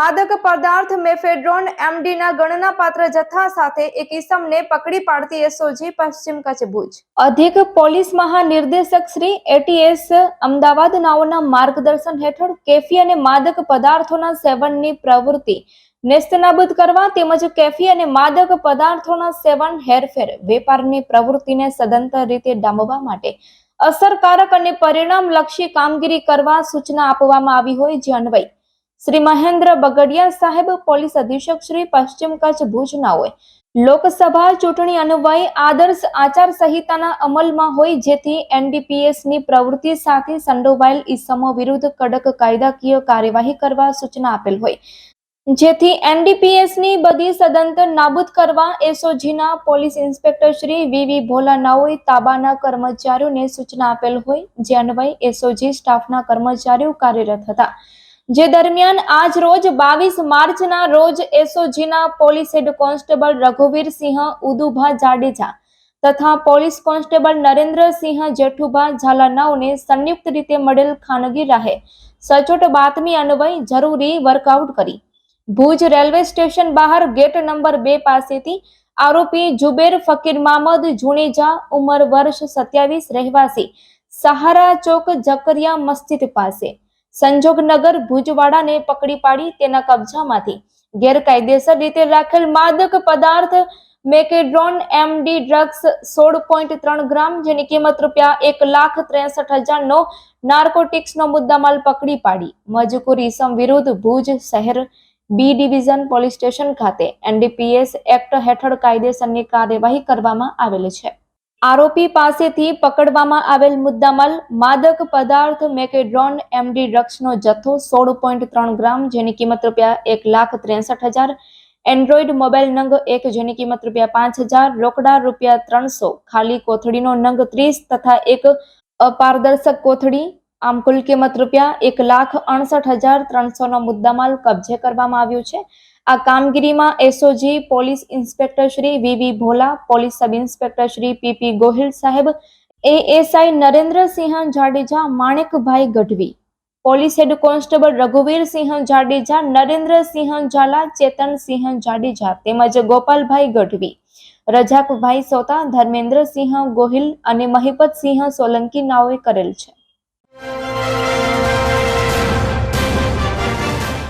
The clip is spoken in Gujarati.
માદક પદાર્થ મેફેડ્રોન એમડીના ગણનાપાત્ર જથ્થા સાથે એક ઇસમને પકડી પાડતી એસઓજી પશ્ચિમ કચ્છ ભુજ. અધિક પોલીસ મહાનિર્દેશક શ્રી એટીએસ અમદાવાદ નાઓના માર્ગદર્શન હેઠળ કેફી અને માદક પદાર્થોના સેવનની પ્રવૃત્તિ નેસ્તનાબૂદ કરવા તેમજ કેફી અને માદક પદાર્થોના સેવન હેરફેર વેપારની પ્રવૃત્તિને સદંતર રીતે ડામવા માટે અસરકારક અને પરિણામલક્ષી કામગીરી કરવા સૂચના આપવામાં આવી હોય જે અન્વય શ્રી મહેન્દ્ર બગડિયા સાહેબ પોલીસ અધિક્ષક શ્રી પશ્ચિમ કચ્છ ભુજના લોકસભા ચૂંટણી અન્વયે આદર્શ આચાર સંહિતાના અમલમાં હોય જેથી એનડીપીએસની પ્રવૃત્તિ સાથે સંડોવાયેલ ઇસમો વિરુદ્ધ કડક કાયદાકીય કાર્યવાહી કરવા સૂચના આપેલ હોય. જેથી એનડીપીએસની બધી સદંતર નાબૂદ કરવા એસઓજીના police inspector Shri V V ભોલાનાઓએ તાબાના કર્મચારીઓને સૂચના આપેલ હોય, જે અન્વયે એસઓજી સ્ટાફના કર્મચારીઓ કાર્યરત હતા. જે દરમિયાન આજ રોજ બાવીસ માર્ચના રોજ એસઓજીના પોલીસ હેડ કોન્સ્ટેબલ રઘુવીર સિંહ, ઉદુભા જાડેજા તથા પોલીસ કોન્સ્ટેબલ નરેન્દ્રસિંહ જેઠુભા ઝાલાનાઓને સંયુક્ત રીતે મળેલ ખાનગી રાહે સચોટ બાતમી અન્વય જરૂરી વર્કઆઉટ કરી. ભુજ રેલવે સ્ટેશન બહાર ગેટ નંબર બે પાસેથી આરોપી જુબેર ફકીર મામદ જુણેજા ઉંમર વર્ષ સત્યાવીસ રહેવાસી સહારા ચોક જકરિયા મસ્જિદ પાસે સંજોગનગર ભુજવાડાને પકડી પાડી તેના કબજામાંથી. ગેરકાયદેસર રીતે રાખેલ માદક પદાર્થ મેકેડ્રોન એમડી ડ્રગ્સ સોળ પોઈન્ટ ત્રણ ગ્રામ, જેની કિંમત રૂપિયા એક લાખ ત્રેસઠ હજારનો નાર્કોટિક્સનો મુદ્દામાલ પકડી પાડી. મજકૂર ઇસમ વિરુદ્ધ ભુજ શહેર બી ડિવિઝન પોલીસ સ્ટેશન ખાતે એનડીપીએસ એક્ટ હેઠળ કાયદેસરની કાર્યવાહી કરવામાં આવેલ છે. આરોપી પાસેથી પકડવામાં આવેલ મુદ્દામાલ માદક પદાર્થ મેકેડ્રોન એમડી ડ્રગ્સનો જથ્થો સોળ પોઈન્ટ ત્રણ ગ્રામ, જેની કિંમત રૂપિયા એક લાખ ત્રેસઠ હજાર એન્ડ્રોઈડ મોબાઈલ નંગ એક, જેની કિંમત રૂપિયા પાંચ હજાર, રોકડા રૂપિયા ત્રણસો, ખાલી કોથળીનો નંગ ત્રીસ તથા એક અપારદર્શક કોથળી આમ કુલ કિંમત રૂપિયા એક લાખ અડસઠ હજાર ત્રણસોનો મુદ્દામાલ કબજે કરવામાં આવ્યો છે. આ કામગીરીમાં SOG police inspector Shri V V Bhola, police sub inspector Shri P P Gohil Saheb ASI Narendrasinh Jadeja, Manekbhai Gadhvi, police head constable રઘુવીર Singh Jadeja, Narendrasinh Zala, Chetansinh Jadeja તેમજ ગોપાલભાઈ ગઢવી, રજાકભાઈ સોતા, ધર્મેન્દ્રસિંહ ગોહિલ અને મહિપતસિંહ સોલંકી નાઓએ કરેલ છે.